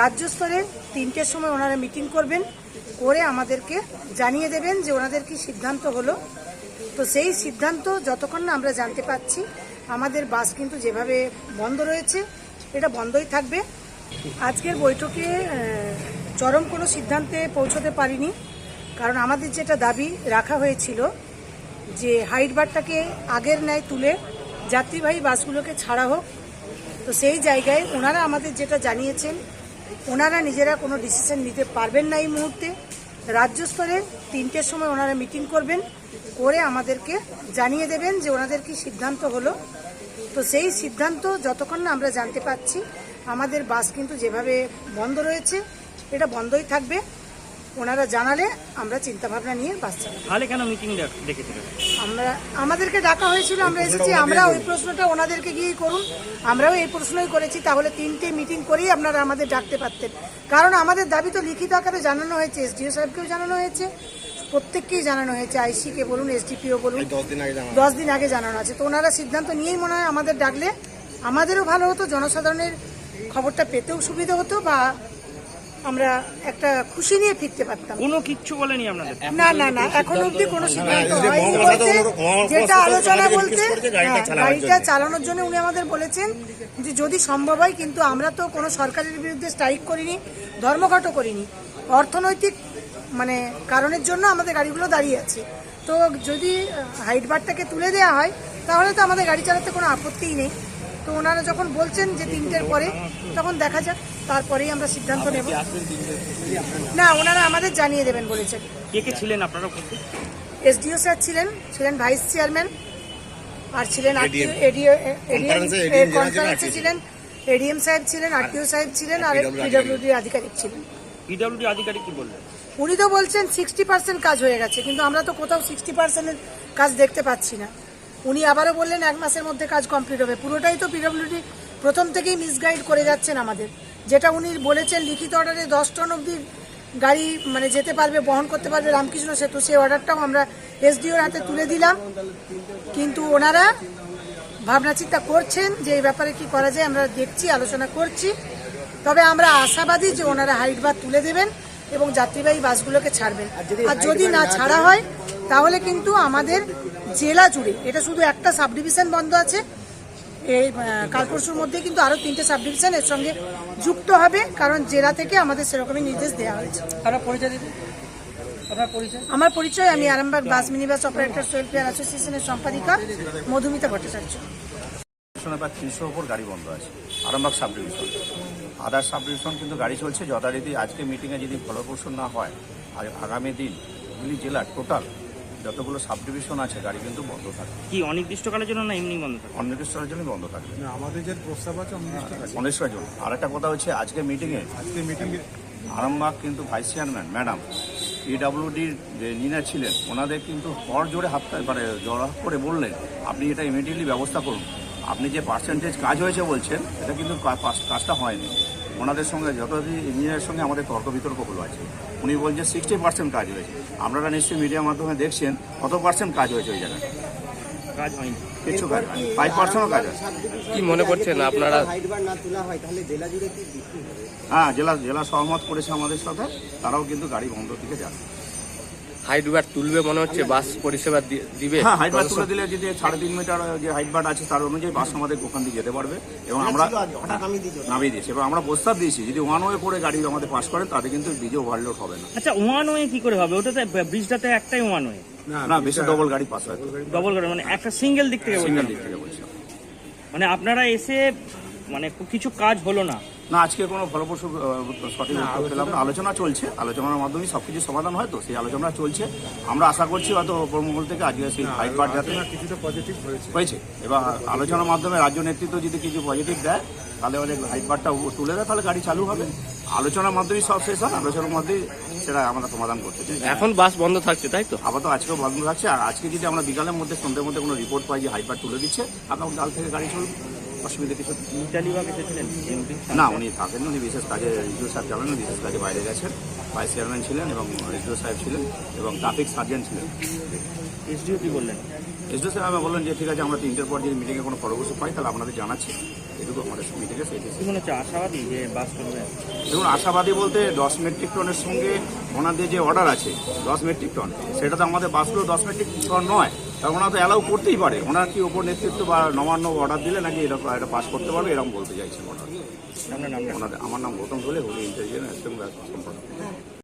রাজ্য স্তরে তিনটের সময় ওনারা মিটিং করবেন, করে আমাদেরকে জানিয়ে দেবেন যে ওনাদের কি সিদ্ধান্ত হলো। তো সেই সিদ্ধান্ত যতক্ষণ না আমরা জানতে পাচ্ছি আমাদের বাস কিন্তু যেভাবে বন্ধ রয়েছে, এটা বন্ধই থাকবে। আজকের বৈঠকে চরম কোনো সিদ্ধান্তে পৌঁছতে পারিনি, কারণ আমাদের যেটা দাবি রাখা হয়েছিল যে হাইট বারটাকে আগের ন্যায় তুলে যাত্রীবাহী বাসগুলোকে ছাড়া হোক। তো সেই জায়গায় ওনারা আমাদের যেটা জানিয়েছেন ওনারা নিজেরা কোনো ডিসিশন নিতে পারবেন না এই মুহূর্তে। রাজ্য স্তরে তিনটের সময় ওনারা মিটিং করবেন, করে আমাদেরকে জানিয়ে দেবেন যে ওনাদের কি সিদ্ধান্ত হলো। তো সেই সিদ্ধান্ত যতক্ষণ না আমরা জানতে পাচ্ছি আমাদের বাস কিন্তু যেভাবে বন্ধ রয়েছে, এটা বন্ধই থাকবে। ওনারা জানালে আমরা চিন্তাভাবনা নিয়ে বাস চালাবো। তাহলে কেন মিটিং ডেকেছিলেন আমরা আমাদেরকে ডাকা হয়েছিল আমরা এসেছি আমরা ওই প্রশ্নটা ওনাদেরকে গিয়েই করুন আমরাও এই প্রশ্নই করেছি তাহলে তিনটে মিটিং করেই আপনারা আমাদের ডাকতে পারতেন। কারণ আমাদের দাবি তো লিখিত আকারে জানানো হয়েছে এসডিও সাহেবকেও জানানো হয়েছে প্রত্যেককেই জানানো হয়েছে আইসিকে বলুন এসডিপিও বলুন দশ দিন আগে জানা দশ দিন আগে জানানো আছে। তো ওনারা সিদ্ধান্ত নিয়েই মনে হয় আমাদের ডাকলে আমাদেরও ভালো হতো জনসাধারণের খবরটা পেতেও সুবিধা হতো বা আমরা একটা খুশি নিয়ে ফিরতে পারতাম কোনো কিচ্ছু বলেনি আপনাদের না না না এখন অবধি কোনো সিদ্ধান্ত হয়নি বলতে যেটা আলোচনা বলতে গাড়িটা হ্যাঁ, চালানোর গাড়িটা জন্য। চালানোর জন্য উনি আমাদের বলেছেন যে যদি সম্ভব হয় কিন্তু আমরা তো কোনো সরকারের বিরুদ্ধে স্ট্রাইক করিনি ধর্মঘটও করিনি অর্থনৈতিক মানে কারণের জন্য আমাদের গাড়িগুলো দাঁড়িয়ে আছে তো যদি হাইট বারটাকে তুলে দেওয়া হয় তাহলে তো আমাদের গাড়ি চালাতে কোনো আপত্তিই নেই তো ওনারা যখন বলছেন যে তিনটের পরে তখন দেখা যাক তারপরেই আমরা সিদ্ধান্ত নেব। না ওনারা আমাদের জানিয়ে দেবেন বলেছেন কে কে ছিলেন আপনারা এসডিও স্যার ছিলেন ছিলেন ভাইস চেয়ারম্যান আর ছিলেন কনফারেন্সে ছিলেন, এডিএম সাহেব ছিলেন আরটিও সাহেব ছিলেন আর পিডব্লিউডি আধিকারিক। ছিলেন। পিডব্লিউডি আধিকারিক কি বললেন? উনি তো বলছেন সিক্সটি পার্সেন্ট কাজ হয়ে গেছে কিন্তু আমরা তো কোথাও সিক্সটি পার্সেন্টের কাজ দেখতে পাচ্ছি না। উনি আবারও বললেন এক মাসের মধ্যে কাজ কমপ্লিট হবে। পুরোটাই তো পিডব্লিউডি প্রথম থেকেই মিসগাইড করে যাচ্ছেন আমাদের। যেটা উনি বলেছেন লিখিত অর্ডারে দশ টন অবধি গাড়ি মানে যেতে পারবে বহন করতে পারবে রামকৃষ্ণ সেতু সেই অর্ডারটাও আমরা এসডিওর হাতে তুলে দিলাম। কিন্তু ওনারা ভাবনা চিন্তা করছেন যে এই ব্যাপারে কি করা যায় আমরা দেখছি আলোচনা করছি। তবে আমরা আশাবাদী যে ওনারা হাইট বার তুলে দেবেন এবং যাত্রীবাহী বাসগুলোকে ছাড়বেন। আর যদি না ছাড়া হয় তাহলে কিন্তু আমাদের জেলা জুড়ে এটা শুধু একটা সাব ডিভিশন বন্ধ আছে এই কাল পরশুর মধ্যে কিন্তু আরও তিনটে সাব ডিভিশন এর সঙ্গে যুক্ত হবে কারণ জেলা থেকে আমাদের সেরকমই নির্দেশ দেওয়া হয়েছে। আমার পরিচয় আমি Arambagh bus minibus operator welfare অ্যাসোসিয়েশনের সম্পাদিকা মধুমিতা ভট্টাচার্য। প্রায় তিনশোর ওপর গাড়ি বন্ধ আছে Arambagh sub division other sub division কিন্তু গাড়ি চলছে যথারীতি আজকে মিটিংয়ে যদি ফলপ্রসূ না হয় আর আগামী দিন হুগলি জেলার টোটাল যতগুলো সাব ডিভিশন আছে গাড়ি কিন্তু বন্ধ থাকবে। কি অনির্দিষ্টকালের জন্য না এমনি বন্ধ থাকে অনির্দিষ্টের জন্য বন্ধ থাকবে। না, আমাদের যে প্রস্তাব আছে অনির্দিষ্ট আছে অনির্দিষ্টের জন্য। আর একটা কথা হচ্ছে আজকে মিটিংয়ে আজকে মিটিংয়ে আরামবাগ কিন্তু ভাইস চেয়ারম্যান ম্যাডাম পিডাব্লিউডির যে ইঞ্জিনিয়ার ছিলেন ওনাদের কিন্তু পর জোরে হাত মানে জড়া করে বললেন আপনি এটা ইমিডিয়েটলি ব্যবস্থা করুন। আপনি যে পার্সেন্টেজ কাজ হয়েছে বলছেন এটা কিন্তু কাজটা হয়নি। ওনাদের সঙ্গে যত ইঞ্জিনিয়ারের সঙ্গে আমাদের তর্ক বিতর্ক হলো আছে। উনি বলছেন সিক্সটি পার্সেন্ট কাজ হয়েছে। আপনারা নিশ্চয়ই মিডিয়ার মাধ্যমে দেখছেন কত পার্সেন্ট কাজ হয়েছে ওই জায়গায়। কাজ হয়নি। কিছু কাজ হয়নি। ফাইভ পার্সেন্টও কাজ আছে কি মনে করছেন আপনারা? হয় তাহলে জেলা জুড়ে কি বিক্রি হবে হ্যাঁ জেলা জেলা সহমত করেছে আমাদের সাথে। তারাও কিন্তু গাড়ি বন্ধ থেকে যাবে হাইট বার তুলবে মনে হচ্ছে বাস পরিষেবা দিবে? হ্যাঁ হাইট বার তুলে দিলে যদি সাড়ে তিন মিটার যে হাইট বার আছে তার অনুযায়ী বাস আমাদের ওখান দিয়ে যেতে পারবে এবং আমরা হঠাৎ নামিয়ে দিয়েছে। নামিয়ে দিয়েছি। এবং আমরা প্রস্তাব দিয়েছি যদি ওয়ান ওয়ে করে গাড়ি আমাদের পাস করেন তাতে কিন্তু ডিজে ওভারলোড হবে না। আচ্ছা ওয়ান ওয়ে কি করে হবে? ওটাতে ব্রিজটাতে একটাই ওয়ান ওয়ে না বেশি ডবল গাড়ি পাস হয়। ডবল গাড়ি মানে একটা সিঙ্গেল দিক থেকে সিঙ্গেল দিক থেকে বলছি। মানে আপনারা এসে মানে কিছু কাজ হলো না। না আজকে কোনো ফলপ্রসূ সঠিক উত্তর পেলাম না। আলোচনা চলছে। আলোচনার মাধ্যমে সবকিছু সমাধান হয় তো সেই আলোচনা চলছে। আমরা আশা করছি হয়তো ওপর মহল থেকে আজকে সেই হাইট বার যাতে কিছুটা পজিটিভ হয়েছে। হয়েছে। এবার আলোচনার মাধ্যমে রাজ্য নেতৃত্ব যদি কিছু পজিটিভ দেয় তাহলে অনেক হাইট বারটা তুলে দেয় তাহলে গাড়ি চালু হবে। আলোচনার মাধ্যমেই সব শেষ হয় আলোচনার মধ্যেই সেটা আমরা সমাধান করতে চাই। এখন বাস বন্ধ থাকছে তাই তো? আপাতত আজকেও বন্ধ থাকছে আর আজকে যদি আমরা বিকালের মধ্যে সন্ধ্যের মধ্যে কোনো রিপোর্ট পাই যে হাইট তুলে দিচ্ছে আগামী কাল থেকে গাড়ি চলবে অসুবিধা কিছু এসেছিলেন না উনি থাকেন উনি বিশেষ কাজে রিজু সাহেব যাবেন বিশেষ কাজে বাইরে গেছেন। ভাইস চেয়ারম্যান ছিলেন এবং রিজু সাহেব ছিলেন এবং ট্রাফিক সার্জেন্ট ছিলেন। এসডিও কি বললেন? এসডিও সাহেব আমাকে বললেন যে ঠিক আছে আমরা তিনটের পর যদি মিটিংয়ে কোনো পরামর্শ পাই তাহলে আপনাদের জানাচ্ছি। এটুকু আমাদের মনে হচ্ছে আশাবাদী যে বাস দেখুন আশাবাদী বলতে দশ মেট্রিক টনের সঙ্গে ওনাদের যে অর্ডার আছে দশ মেট্রিক টন সেটা তো আমাদের বাসগুলো দশ মেট্রিক টন নয়। তা ওনারা তো অ্যালাউ করতেই পারে। ওনার কি ওপর নেতৃত্ব বা নবান্ন অর্ডার দিলে নাকি এরকম এটা পাস করতে পারবে? এরকম বলতে চাইছেন ওনারা। ওনাদের আমার নাম গৌতম দোলে হলি ইন্টেলিজেন্স সম্পাদক